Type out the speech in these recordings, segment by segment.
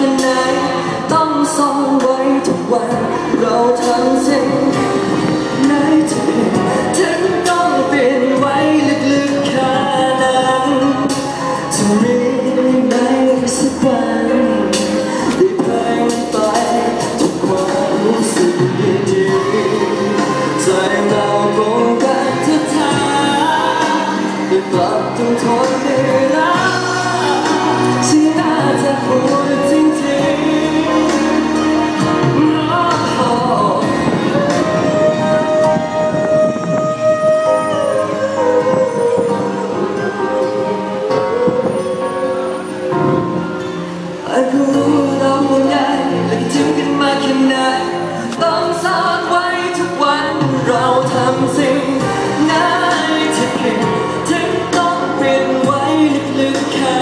ค่ไหนต้องซ่อนไว้ทุกวันเราทั้งสิ้นไหนถึงถึงต้องเปลี่ยนไว้ลึกๆขนาดนั้นจะมีได้ไหมสักวันได้แพ้ไปทุกความรู้สึกดีๆใจเราคงกันทุกทางได้ปรับต้องทน ไอ้ผู้รู้เราห่วงใยและคิดถึงกันมาแค่ไหนต้องซ่อนไว้ทุกวันเราทำสิ่งไหนที่ผิดถึงต้องเปิดไว้ลึกๆแค่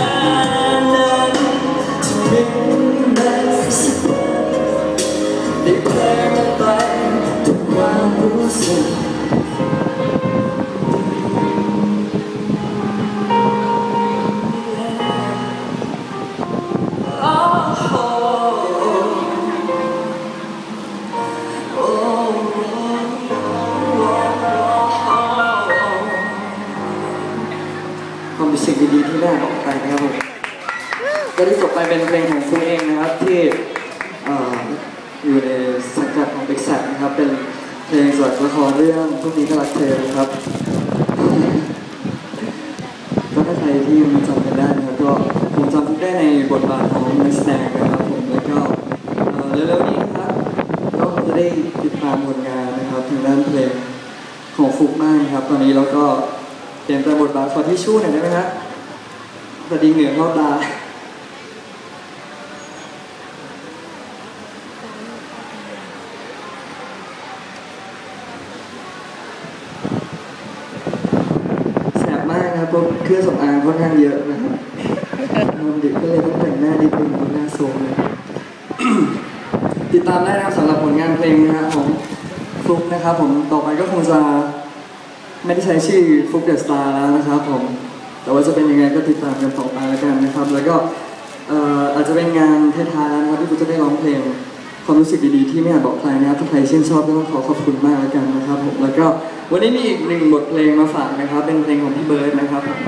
นั้นจะม่ได้สักวันได้แปลงไปทุกความรู้สึก ก็ที่จบไปเป็นเพลงของฟูเองนะครับที่ออยู่ในสังกัดของเบกแซนะครับ เป็นเพลงจากละครเรื่องพรุ่งนี้ก็รักเธอนะครับก็ถ้าใครที่ยังจำกันได้นะครับก็ผมจำได้ในบทบาทของนักแสดงนะครับผมแล้วก็เร็วๆนี้ครับก็จะได้ติดตามผลงานนะครับทางด้านเพลงของฟุกมากนะครับ ตอนนี้เราก็เปลี่ยนแปบทบาทขอที่ชู้หน่อยได้ไหมครับสวัสดีเหนือเข้าตา แสบมากนะครั บเครื่องสำอางค่อนข้างเยอะนะครับนอนดึกก็เลยต้องแต่งหน้านิดนึงหน้าโซมเลยติดตามได้นะครับสำหรับผลงานเพลงนะฮะของฟลุกนะครับ ผมต่อไปก็คงจะไม่ได้ใช้ชื่อฟลุกเดอะสตาร์แล้วนะครับผมแต่ว่าจะเป็นยังไงก็ติดตามกันต่อไปแล้วกันนะครับ แล้วก็อาจจะเป็นงานท้ายๆแล้วนะครับที่ฟลุกจะได้ร้องเพลง ความรู้สึกดีๆที่ไม่อาจบอกใครนะครับถ้าใครชื่นชอบก็ต้องขอขอบคุณมากแล้วกันนะครับผมแล้วก็วันนี้มีอีกหนึ่งบทเพลงมาฝากนะครับ เป็นเพลงของพี่เบิร์ดนะครับผม